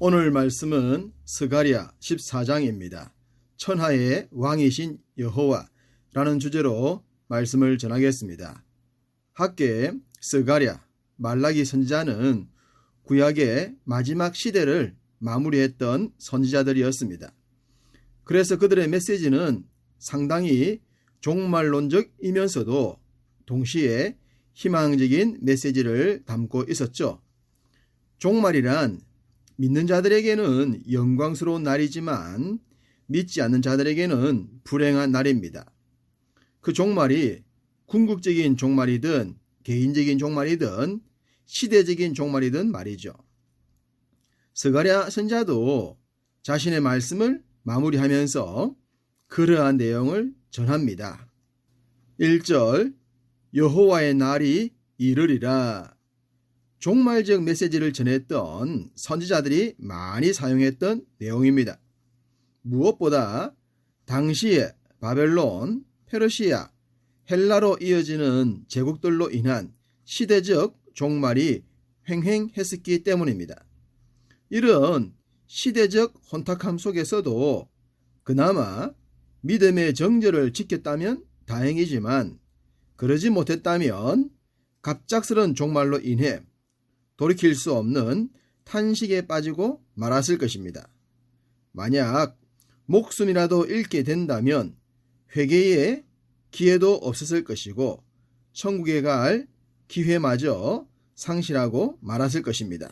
오늘 말씀은 스가랴 14장입니다. 천하의 왕이신 여호와라는 주제로 말씀을 전하겠습니다. 학계 스가랴 말라기 선지자는 구약의 마지막 시대를 마무리했던 선지자들이었습니다. 그래서 그들의 메시지는 상당히 종말론적이면서도 동시에 희망적인 메시지를 담고 있었죠. 종말이란 믿는 자들에게는 영광스러운 날이지만 믿지 않는 자들에게는 불행한 날입니다. 그 종말이 궁극적인 종말이든 개인적인 종말이든 시대적인 종말이든 말이죠. 스가랴 선자도 자신의 말씀을 마무리하면서 그러한 내용을 전합니다. 1절 여호와의 날이 이르리라 종말적 메시지를 전했던 선지자들이 많이 사용했던 내용입니다. 무엇보다 당시에 바벨론, 페르시아, 헬라로 이어지는 제국들로 인한 시대적 종말이 횡행했었기 때문입니다. 이런 시대적 혼탁함 속에서도 그나마 믿음의 정절을 지켰다면 다행이지만 그러지 못했다면 갑작스런 종말로 인해 돌이킬 수 없는 탄식에 빠지고 말았을 것입니다. 만약 목숨이라도 잃게 된다면 회개의 기회도 없었을 것이고 천국에 갈 기회마저 상실하고 말았을 것입니다.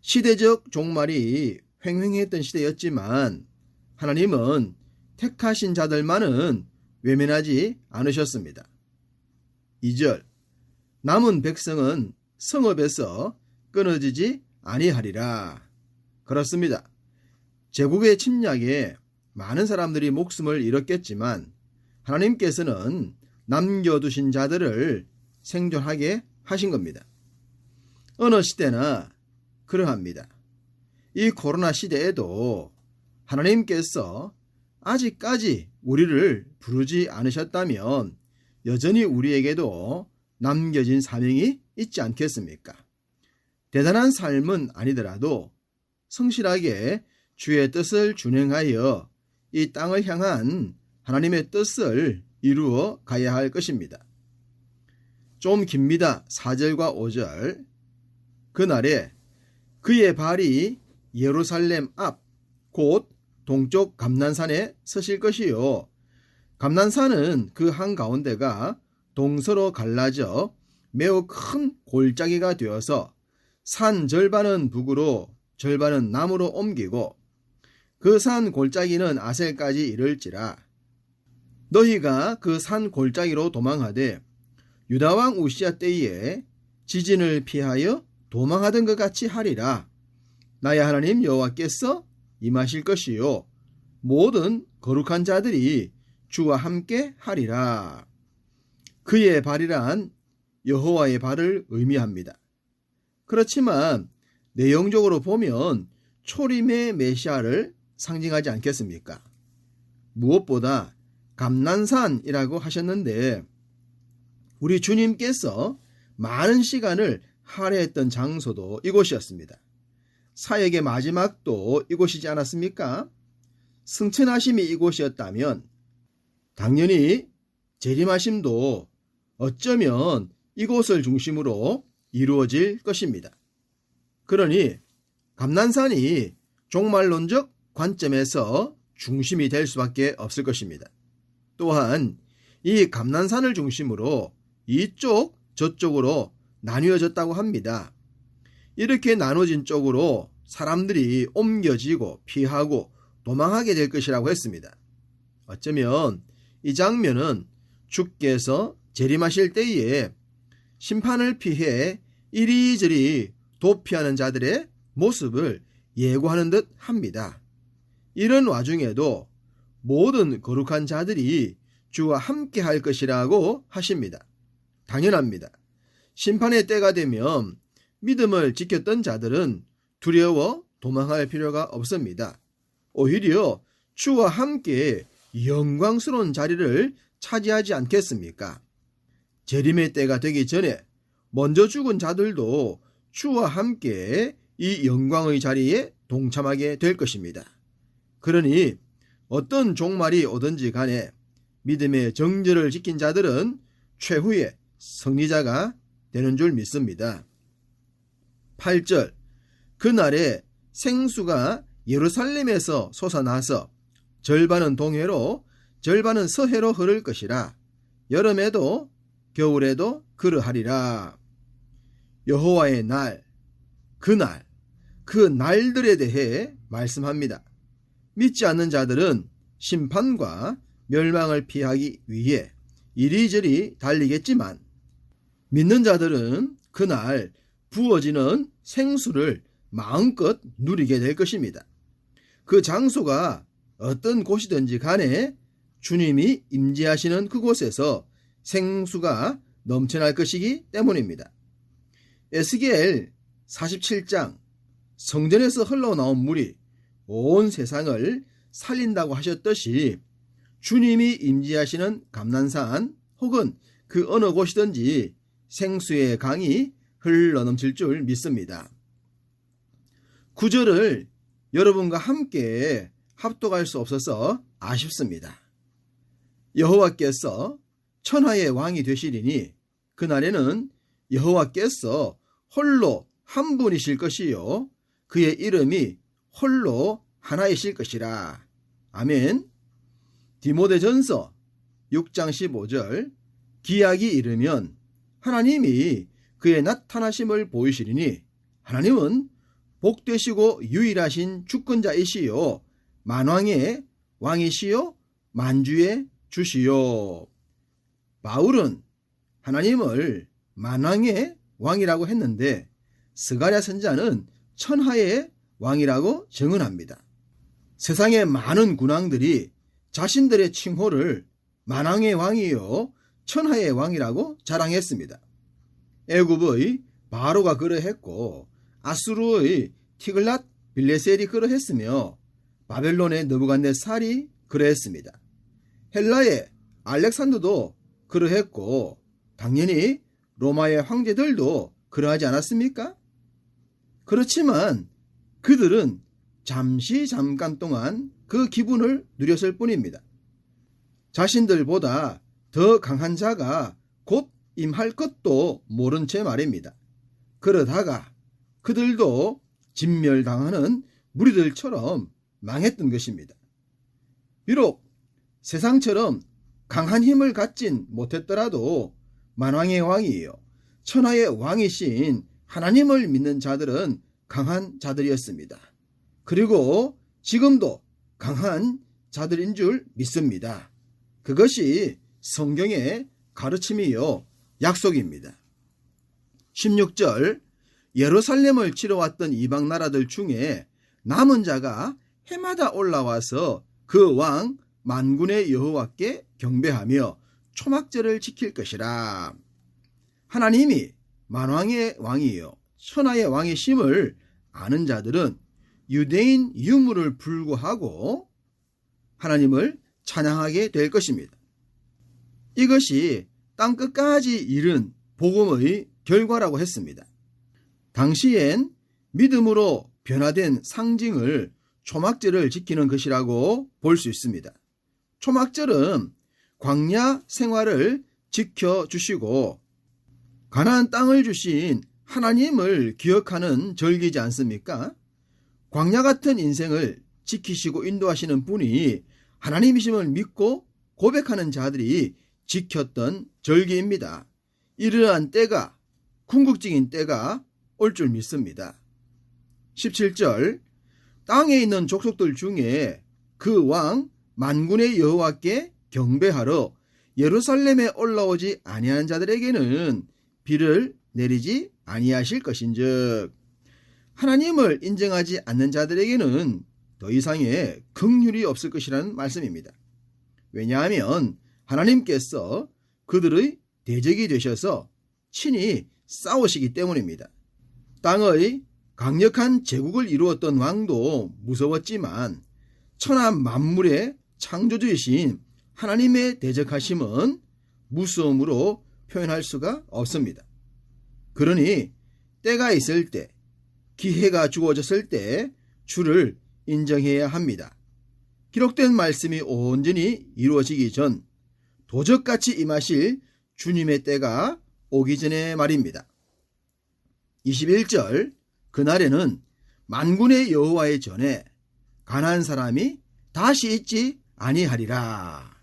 시대적 종말이 횡행했던 시대였지만 하나님은 택하신 자들만은 외면하지 않으셨습니다. 2절 남은 백성은 성읍에서 끊어지지 아니하리라. 그렇습니다. 제국의 침략에 많은 사람들이 목숨을 잃었겠지만 하나님께서는 남겨두신 자들을 생존하게 하신 겁니다. 어느 시대나 그러합니다. 이 코로나 시대에도 하나님께서 아직까지 우리를 부르지 않으셨다면 여전히 우리에게도 남겨진 사명이 있지 않겠습니까? 대단한 삶은 아니더라도 성실하게 주의 뜻을 준행하여 이 땅을 향한 하나님의 뜻을 이루어 가야 할 것입니다. 좀 깁니다. 4절과 5절. 그날에 그의 발이 예루살렘 앞, 곧 동쪽 감난산에 서실 것이요. 감난산은 그 한가운데가 동서로 갈라져 매우 큰 골짜기가 되어서 산 절반은 북으로 절반은 남으로 옮기고 그 산 골짜기는 아셀까지 이를지라. 너희가 그 산 골짜기로 도망하되 유다왕 우시아 때에 지진을 피하여 도망하던 것 같이 하리라. 나의 하나님 여호와께서 임하실 것이요. 모든 거룩한 자들이 주와 함께 하리라. 그의 발이란 여호와의 발을 의미합니다. 그렇지만 내용적으로 보면 초림의 메시아를 상징하지 않겠습니까? 무엇보다 감난산이라고 하셨는데 우리 주님께서 많은 시간을 할애했던 장소도 이곳이었습니다. 사역의 마지막도 이곳이지 않았습니까? 승천하심이 이곳이었다면 당연히 재림하심도 어쩌면 이곳을 중심으로 이루어질 것입니다. 그러니 감난산이 종말론적 관점에서 중심이 될 수밖에 없을 것입니다. 또한 이 감난산을 중심으로 이쪽 저쪽으로 나뉘어졌다고 합니다. 이렇게 나눠진 쪽으로 사람들이 옮겨지고 피하고 도망하게 될 것이라고 했습니다. 어쩌면 이 장면은 주께서 재림하실 때에 심판을 피해 이리저리 도피하는 자들의 모습을 예고하는 듯 합니다. 이런 와중에도 모든 거룩한 자들이 주와 함께 할 것이라고 하십니다. 당연합니다. 심판의 때가 되면 믿음을 지켰던 자들은 두려워 도망할 필요가 없습니다. 오히려 주와 함께 영광스러운 자리를 차지하지 않겠습니까? 재림의 때가 되기 전에 먼저 죽은 자들도 주와 함께 이 영광의 자리에 동참하게 될 것입니다. 그러니 어떤 종말이 오든지 간에 믿음의 정절을 지킨 자들은 최후의 승리자가 되는 줄 믿습니다. 8절 그날에 생수가 예루살렘에서 솟아나서 절반은 동해로 절반은 서해로 흐를 것이라 여름에도 겨울에도 그러하리라 여호와의 날 그날 그 날들에 대해 말씀합니다. 믿지 않는 자들은 심판과 멸망을 피하기 위해 이리저리 달리겠지만 믿는 자들은 그날 부어지는 생수를 마음껏 누리게 될 것입니다. 그 장소가 어떤 곳이든지 간에 주님이 임재하시는 그곳에서 생수가 넘쳐날 것이기 때문입니다. 에스겔 47장 성전에서 흘러나온 물이 온 세상을 살린다고 하셨듯이 주님이 임재하시는 감난산 혹은 그 어느 곳이든지 생수의 강이 흘러넘칠 줄 믿습니다. 구절을 여러분과 함께 합독할 수 없어서 아쉽습니다. 여호와께서 천하의 왕이 되시리니 그날에는 여호와께서 홀로 한 분이실 것이요 그의 이름이 홀로 하나이실 것이라. 아멘. 디모데전서 6장 15절 기약이 이르면 하나님이 그의 나타나심을 보이시리니 하나님은 복되시고 유일하신 주권자이시요 만왕의 왕이시요 만주의 주시요 바울은 하나님을 만왕의 왕이라고 했는데 스가랴 선자는 천하의 왕이라고 증언합니다. 세상의 많은 군왕들이 자신들의 칭호를 만왕의 왕이요 천하의 왕이라고 자랑했습니다. 애굽의 바로가 그러했고 아수르의 티글랏 빌레셀이 그러했으며 바벨론의 느부갓네살이 그러했습니다. 헬라의 알렉산더도 그러했고 당연히 로마의 황제들도 그러하지 않았습니까? 그렇지만 그들은 잠시 잠깐 동안 그 기분을 누렸을 뿐입니다. 자신들보다 더 강한 자가 곧 임할 것도 모른 채 말입니다. 그러다가 그들도 진멸당하는 무리들처럼 망했던 것입니다. 비록 세상처럼 강한 힘을 갖진 못했더라도 만왕의 왕이에요. 천하의 왕이신 하나님을 믿는 자들은 강한 자들이었습니다. 그리고 지금도 강한 자들인 줄 믿습니다. 그것이 성경의 가르침이요. 약속입니다. 16절 예루살렘을 치러 왔던 이방 나라들 중에 남은 자가 해마다 올라와서 그 왕 만군의 여호와께 경배하며 초막절을 지킬 것이라. 하나님이 만왕의 왕이요 천하의 왕의 심을 아는 자들은 유대인 유물을 불구하고 하나님을 찬양하게 될 것입니다. 이것이 땅 끝까지 이른 복음의 결과라고 했습니다. 당시엔 믿음으로 변화된 상징을 초막절을 지키는 것이라고 볼 수 있습니다. 초막절은 광야 생활을 지켜주시고 가나안 땅을 주신 하나님을 기억하는 절기지 않습니까? 광야 같은 인생을 지키시고 인도하시는 분이 하나님이심을 믿고 고백하는 자들이 지켰던 절기입니다. 이러한 때가 궁극적인 때가 올 줄 믿습니다. 17절 땅에 있는 족속들 중에 그 왕 만군의 여호와께 경배하러 예루살렘에 올라오지 아니한 자들에게는 비를 내리지 아니하실 것인즉 하나님을 인정하지 않는 자들에게는 더 이상의 긍휼이 없을 것이라는 말씀입니다. 왜냐하면 하나님께서 그들의 대적이 되셔서 친히 싸우시기 때문입니다. 땅의 강력한 제국을 이루었던 왕도 무서웠지만 천하 만물의 창조주이신 하나님의 대적하심은 무서움으로 표현할 수가 없습니다. 그러니 때가 있을 때 기회가 주어졌을 때 주를 인정해야 합니다. 기록된 말씀이 온전히 이루어지기 전 도적같이 임하실 주님의 때가 오기 전에 말입니다. 21절 그날에는 만군의 여호와의 전에 가난 사람이 다시 있지 아니하리라.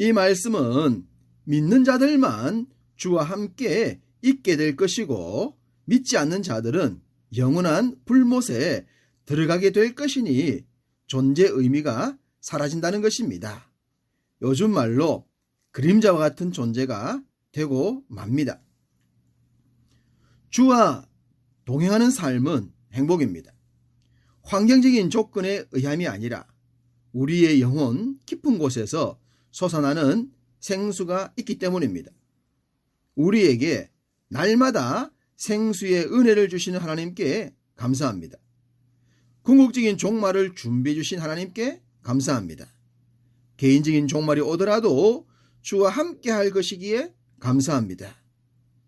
이 말씀은 믿는 자들만 주와 함께 있게 될 것이고 믿지 않는 자들은 영원한 불못에 들어가게 될 것이니 존재 의미가 사라진다는 것입니다. 요즘 말로 그림자와 같은 존재가 되고 맙니다. 주와 동행하는 삶은 행복입니다. 환경적인 조건에 의함이 아니라 우리의 영혼 깊은 곳에서 솟아나는 생수가 있기 때문입니다. 우리에게 날마다 생수의 은혜를 주시는 하나님께 감사합니다. 궁극적인 종말을 준비해 주신 하나님께 감사합니다. 개인적인 종말이 오더라도 주와 함께 할 것이기에 감사합니다.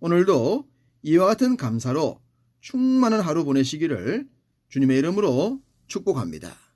오늘도 이와 같은 감사로 충만한 하루 보내시기를 주님의 이름으로 축복합니다.